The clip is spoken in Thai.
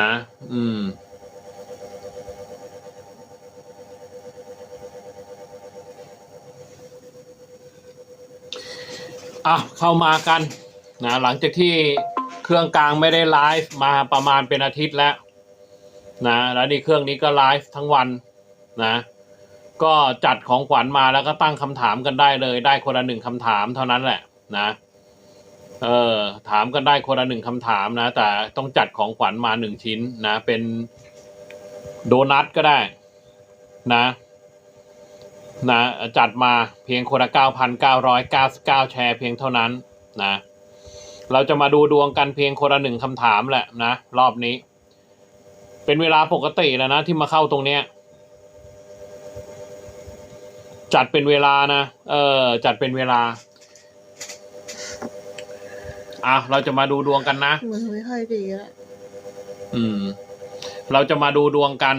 นะ อืม อะ เข้ามากัน นะ หลังจากที่เครื่องกลางไม่ได้ไลฟ์มาประมาณเป็นอาทิตย์แล้ว นะ แล้วนี่เครื่องนี้ก็ไลฟ์ทั้งวัน นะ ก็จัดของขวัญมาแล้วก็ตั้งคำถามกันได้เลย ได้คนละหนึ่งคำถามเท่านั้นแหละ นะ เออถามกันได้คนละหนึ่งคำถามนะ แต่ต้องจัดของขวัญมาหนึ่งชิ้นนะ เป็นโดนัทก็ได้นะ นะจัดมาเพียงคนละเก้าพันเก้าร้อยเก้าสิบเก้าแชร์เพียงเท่านั้นนะ เราจะมาดูดวงกันเพียงคนละหนึ่งคำถามแหละนะ รอบนี้ เป็นเวลาปกติแล้วนะ ที่มาเข้าตรงเนี้ยจัดเป็นเวลานะ เออ จัดเป็นเวลา อะเราจะมาดูดวงกันนะ มือไม่ค่อยดีแล้วอืม เราจะมาดูดวงกัน